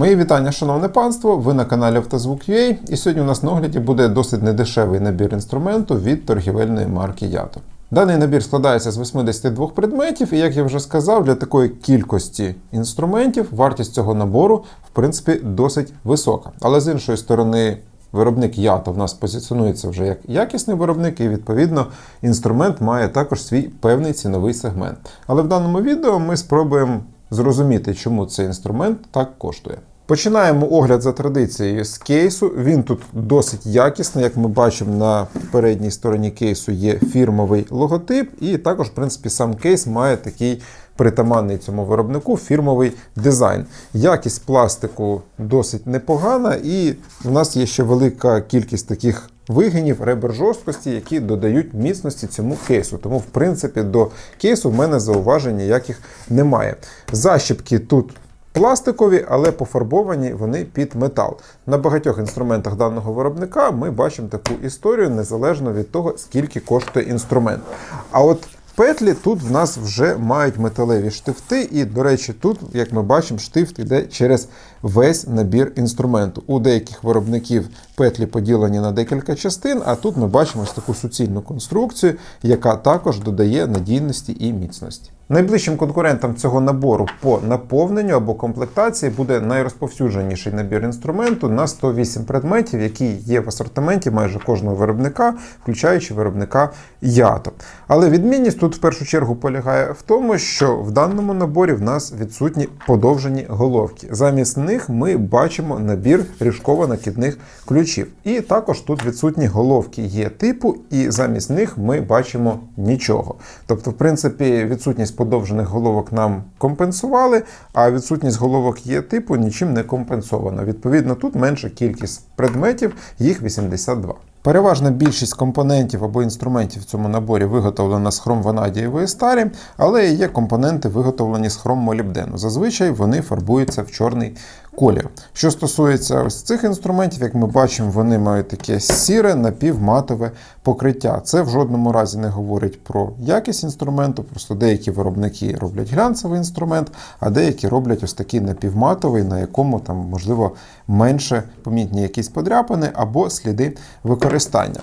Мої вітання, шановне панство! Ви на каналі Автозвук.ua і сьогодні у нас на огляді буде досить недешевий набір інструменту від торгівельної марки Ято. Даний набір складається з 82 предметів, і як я вже сказав, для такої кількості інструментів вартість цього набору в принципі досить висока. Але з іншої сторони, виробник Ято в нас позиціонується вже як якісний виробник, і відповідно інструмент має також свій певний ціновий сегмент. Але в даному відео ми спробуємо зрозуміти, чому цей інструмент так коштує. Починаємо огляд за традицією з кейсу. Він тут досить якісний. Як ми бачимо, на передній стороні кейсу є фірмовий логотип, і також, в принципі, сам кейс має такий притаманний цьому виробнику фірмовий дизайн. Якість пластику досить непогана, і в нас є ще велика кількість таких вигинів, ребер жорсткості, які додають міцності цьому кейсу. Тому, в принципі, до кейсу в мене зауважень ніяких немає. Защіпки тут. Пластикові, але пофарбовані вони під метал. На багатьох інструментах даного виробника ми бачимо таку історію незалежно від того, скільки коштує інструмент. А от петлі тут в нас вже мають металеві штифти, і, до речі, тут, як ми бачимо, штифт йде через весь набір інструменту. У деяких виробників петлі поділені на декілька частин, а тут ми бачимо ось таку суцільну конструкцію, яка також додає надійності і міцності. Найближчим конкурентом цього набору по наповненню або комплектації буде найрозповсюдженіший набір інструменту на 108 предметів, які є в асортименті майже кожного виробника, включаючи виробника Ято. Але відмінність тут в першу чергу полягає в тому, що в даному наборі в нас відсутні подовжені головки. Замість них ми бачимо набір ріжково-накидних ключів. І також тут відсутні головки є типу, і замість них ми бачимо нічого. Тобто, в принципі, відсутність подовжених головок нам компенсували, а відсутність головок є типу нічим не компенсована. Відповідно, тут менша кількість предметів, їх 82. Переважна більшість компонентів або інструментів в цьому наборі виготовлена з хром-ванадієвої старі, але є компоненти виготовлені з хром-молібдену. Зазвичай вони фарбуються в чорний колір. Що стосується ось цих інструментів, як ми бачимо, вони мають таке сіре напівматове покриття. Це в жодному разі не говорить про якість інструменту, просто деякі виробники роблять глянцевий інструмент, а деякі роблять ось такий напівматовий, на якому там, можливо, менше помітні якісь подряпини або сліди використання.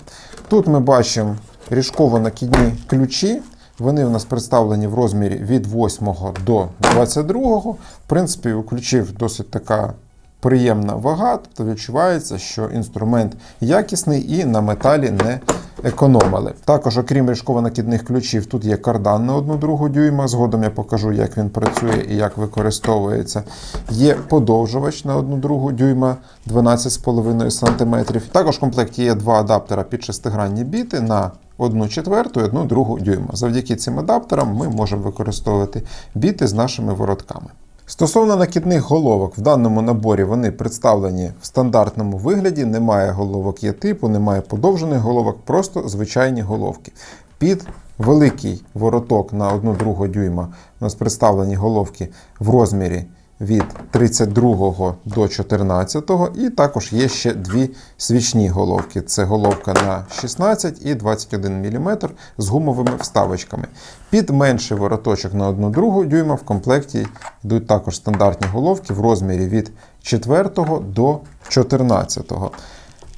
Тут ми бачимо ріжково-накидні ключі. Вони у нас представлені в розмірі від 8 до 22. В принципі, у ключів досить така приємна вага, тобто відчувається, що інструмент якісний і на металі не економили. Також, окрім ріжково-накидних ключів, тут є кардан на 1,2 дюйма. Згодом я покажу, як він працює і як використовується. Є подовжувач на 1,2 дюйма 12,5 см. Також в комплекті є два адаптера під шестигранні біти на 1 четверту і 1 другу дюйма. Завдяки цим адаптерам ми можемо використовувати біти з нашими воротками. Стосовно накидних головок, в даному наборі вони представлені в стандартному вигляді, немає головок є типу, немає подовжених головок, просто звичайні головки. Під великий вороток на 1,2 дюйма у нас представлені головки в розмірі від 32 до 14, і також є ще дві свічні головки. Це головка на 16 і 21 мм з гумовими вставочками. Під менший вороточок на 1,2 дюйма в комплекті йдуть також стандартні головки в розмірі від 4 до 14.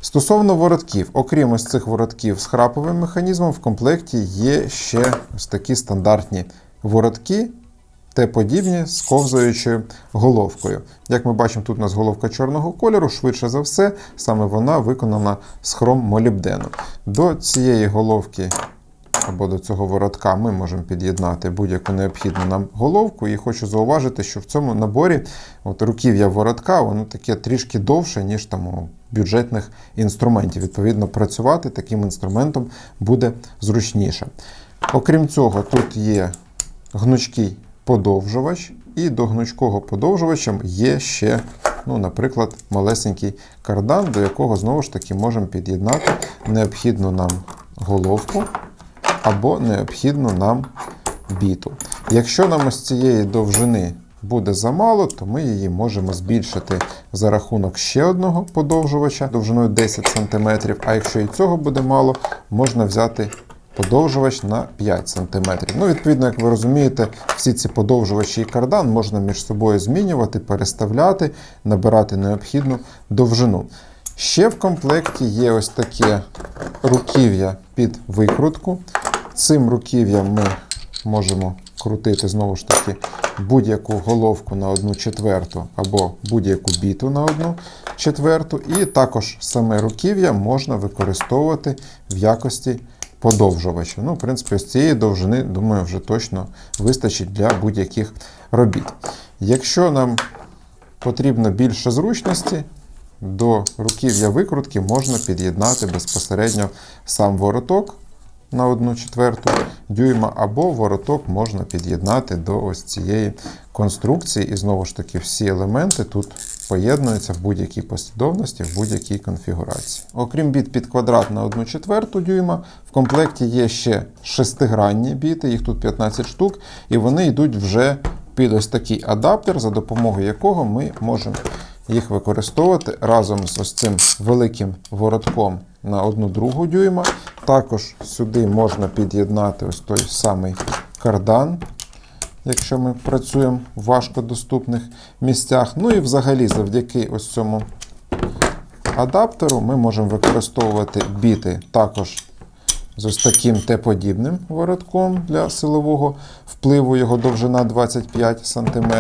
Стосовно воротків, окрім ось цих воротків з храповим механізмом, в комплекті є ще ось такі стандартні воротки Т-подібні з ковзаючою головкою. Як ми бачимо, тут у нас головка чорного кольору, швидше за все, саме вона виконана з хром молібдену. До цієї головки або до цього воротка ми можемо під'єднати будь-яку необхідну нам головку. І хочу зауважити, що в цьому наборі от руків'я воротка воно таке трішки довше, ніж там у бюджетних інструментів. Відповідно, працювати таким інструментом буде зручніше. Окрім цього, тут є гнучкий подовжувач, і до гнучкого подовжувача є ще, ну, наприклад, малесенький кардан, до якого знову ж таки можемо під'єднати необхідну нам головку або необхідну нам біту. Якщо нам ось цієї довжини буде замало, то ми її можемо збільшити за рахунок ще одного подовжувача довжиною 10 см. А якщо і цього буде мало, можна взяти подовжувач на 5 см. Ну, відповідно, як ви розумієте, всі ці подовжувачі і кардан можна між собою змінювати, переставляти, набирати необхідну довжину. Ще в комплекті є ось таке руків'я під викрутку. Цим руків'ям ми можемо крутити знову ж таки будь-яку головку на одну четверту або будь-яку біту на одну четверту. І також саме руків'я можна використовувати в якості подовжувача. Ну, в принципі, з цієї довжини, думаю, вже точно вистачить для будь-яких робіт. Якщо нам потрібно більше зручності, до руків'я викрутки можна під'єднати безпосередньо сам вороток на 1 четверту дюйма, або вороток можна під'єднати до ось цієї конструкції. І знову ж таки, всі елементи тут поєднуються в будь-якій послідовності, в будь-якій конфігурації. Окрім біт під квадрат на 1 четверту дюйма, в комплекті є ще шестигранні біти, їх тут 15 штук, і вони йдуть вже під ось такий адаптер, за допомогою якого ми можемо їх використовувати разом з ось цим великим воротком на 1 другу дюйма. Також сюди можна під'єднати ось той самий кардан, якщо ми працюємо в важкодоступних місцях. Ну і взагалі, завдяки ось цьому адаптеру, ми можемо використовувати біти також з ось таким Т-подібним воротком для силового впливу, його довжина 25 см.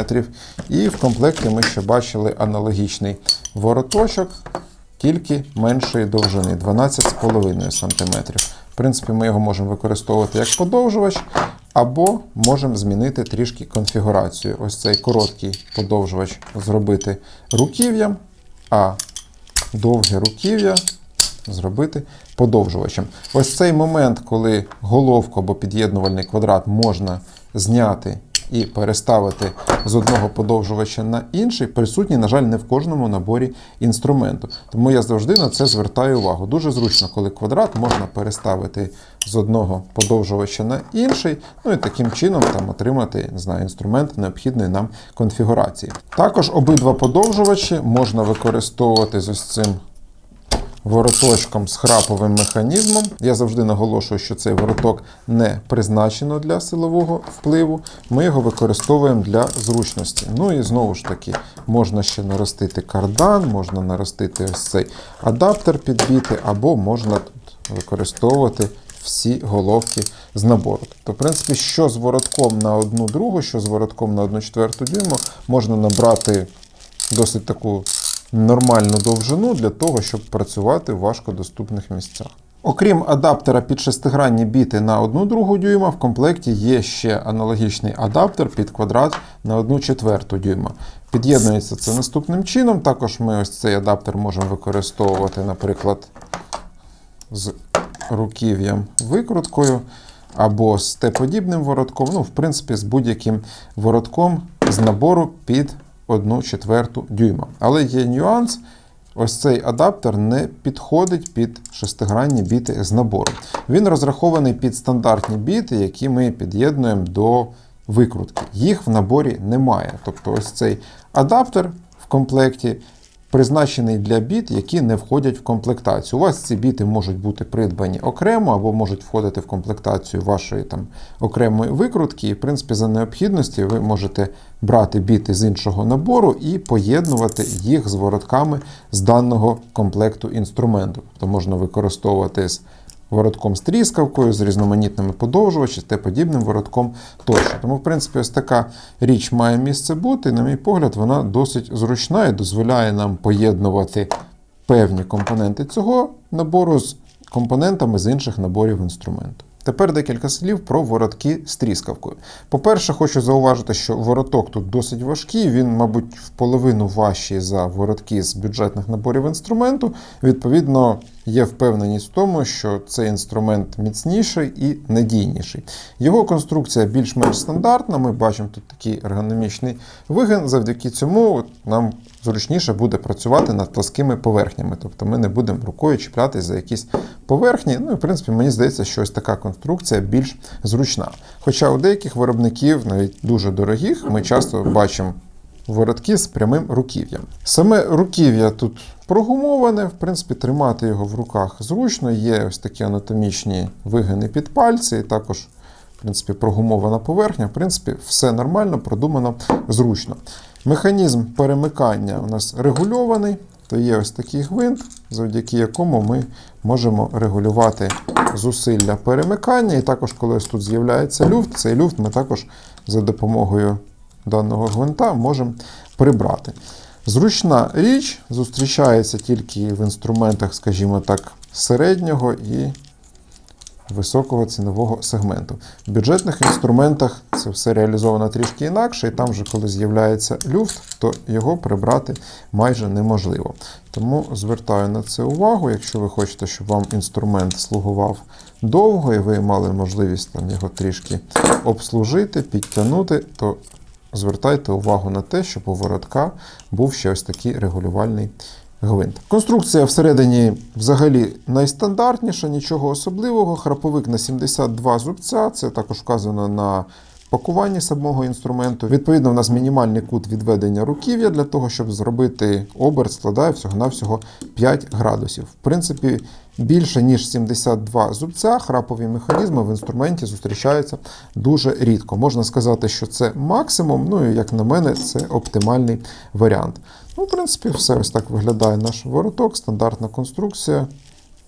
І в комплекті ми ще бачили аналогічний вороточок, тільки меншої довжини 12,5 см. В принципі, ми його можемо використовувати як подовжувач, або можемо змінити трішки конфігурацію. Ось цей короткий подовжувач зробити руків'ям, а довге руків'я зробити подовжувачем. Ось цей момент, коли головку або під'єднувальний квадрат можна зняти і переставити з одного подовжувача на інший, присутній, на жаль, не в кожному наборі інструменту. Тому я завжди на це звертаю увагу. Дуже зручно, коли квадрат можна переставити з одного подовжувача на інший, ну і таким чином там отримати не знаю, інструмент необхідної нам конфігурації. Також обидва подовжувачі можна використовувати з ось цим вороточком з храповим механізмом. Я завжди наголошую, що цей вороток не призначено для силового впливу. Ми його використовуємо для зручності. Ну і знову ж таки, можна ще наростити кардан, можна наростити ось цей адаптер підбіти, або можна тут використовувати всі головки з набору. Тобто, в принципі, що з воротком на одну другу, що з воротком на одну четверту дюйму, можна набрати досить таку нормальну довжину для того, щоб працювати в важкодоступних місцях. Окрім адаптера під шестигранні біти на 1 другу дюйма, в комплекті є ще аналогічний адаптер під квадрат на 1 четверту дюйма. Під'єднується це наступним чином. Також ми ось цей адаптер можемо використовувати, наприклад, з руків'ям викруткою або з Т-подібним воротком, ну, в принципі, з будь-яким воротком з набору під 1 четверту дюйма. Але є нюанс. Ось цей адаптер не підходить під шестигранні біти з набору. Він розрахований під стандартні біти, які ми під'єднуємо до викрутки. Їх в наборі немає. Тобто, ось цей адаптер в комплекті призначений для біт, які не входять в комплектацію. У вас ці біти можуть бути придбані окремо або можуть входити в комплектацію вашої там окремої викрутки. І, в принципі, за необхідності ви можете брати біти з іншого набору і поєднувати їх з воротками з даного комплекту інструменту. Тобто можна використовувати з воротком з тріскавкою, з різноманітними подовжувачами, те подібним воротком тощо. Тому, в принципі, ось така річ має місце бути. На мій погляд, вона досить зручна і дозволяє нам поєднувати певні компоненти цього набору з компонентами з інших наборів інструменту. Тепер декілька слів про воротки з тріскавкою. По-перше, хочу зауважити, що вороток тут досить важкий, він, мабуть, в половину важчий за воротки з бюджетних наборів інструменту. Відповідно, є впевненість в тому, що цей інструмент міцніший і надійніший. Його конструкція більш-менш стандартна. Ми бачимо тут такий ергономічний вигин. Завдяки цьому нам зручніше буде працювати над плоскими поверхнями. Тобто ми не будемо рукою чіплятися за якісь поверхні. Ну і в принципі, мені здається, що ось така конструкція більш зручна. Хоча у деяких виробників, навіть дуже дорогих, ми часто бачимо воротки з прямим руків'ям. Саме руків'я тут прогумоване, в принципі, тримати його в руках зручно. Є ось такі анатомічні вигини під пальці, і також, в принципі, прогумована поверхня. В принципі, все нормально, продумано, зручно. Механізм перемикання у нас регульований, то є ось такий гвинт, завдяки якому ми можемо регулювати зусилля перемикання. І також, коли ось тут з'являється люфт, цей люфт ми також за допомогою даного гвинта можемо прибрати. Зручна річ зустрічається тільки в інструментах, скажімо так, середнього і високого цінового сегменту. В бюджетних інструментах це все реалізовано трішки інакше, і там вже коли з'являється люфт, то його прибрати майже неможливо. Тому звертаю на це увагу. Якщо ви хочете, щоб вам інструмент слугував довго, і ви мали можливість там його трішки обслужити, підтягнути, то звертайте увагу на те, щоб у воротка був ще ось такий регулювальний гвинт. Конструкція всередині взагалі найстандартніша, нічого особливого. Храповик на 72 зубця, це також вказано на пакуванні самого інструменту. Відповідно, у нас мінімальний кут відведення руків'я для того, щоб зробити оберт, складає всього-навсього 5 градусів. В принципі, більше ніж 72 зубця храпові механізми в інструменті зустрічаються дуже рідко. Можна сказати, що це максимум, ну і як на мене, це оптимальний варіант. Ну, в принципі, все ось так виглядає наш вороток, стандартна конструкція,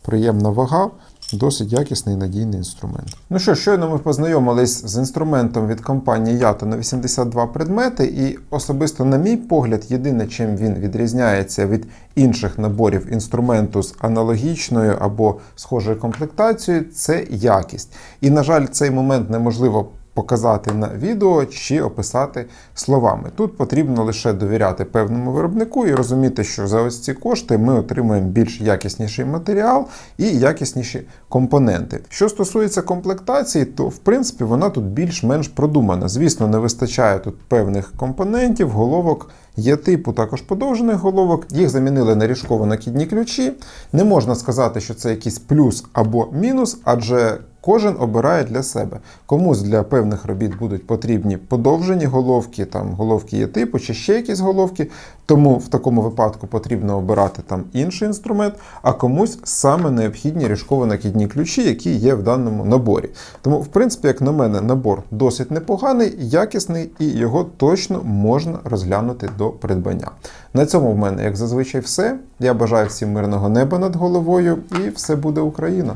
приємна вага. Досить якісний і надійний інструмент. Ну що, щойно ми познайомились з інструментом від компанії Yato на 82 предмети, і особисто, на мій погляд, єдине, чим він відрізняється від інших наборів інструменту з аналогічною або схожою комплектацією, це якість. І, на жаль, цей момент неможливо показати на відео чи описати словами. Тут потрібно лише довіряти певному виробнику і розуміти, що за ось ці кошти ми отримуємо більш якісніший матеріал і якісніші компоненти. Що стосується комплектації, то в принципі вона тут більш-менш продумана. Звісно, не вистачає тут певних компонентів, головок. Є типу також подовжених головок, їх замінили на ріжково-накидні ключі. Не можна сказати, що це якийсь плюс або мінус, адже кожен обирає для себе. Комусь для певних робіт будуть потрібні подовжені головки, там головки є типу, чи ще якісь головки. Тому в такому випадку потрібно обирати там інший інструмент, а комусь саме необхідні ріжково-накидні ключі, які є в даному наборі. Тому, в принципі, як на мене, набор досить непоганий, якісний, і його точно можна розглянути до придбання. На цьому в мене, як зазвичай, все. Я бажаю всім мирного неба над головою, і все буде Україна!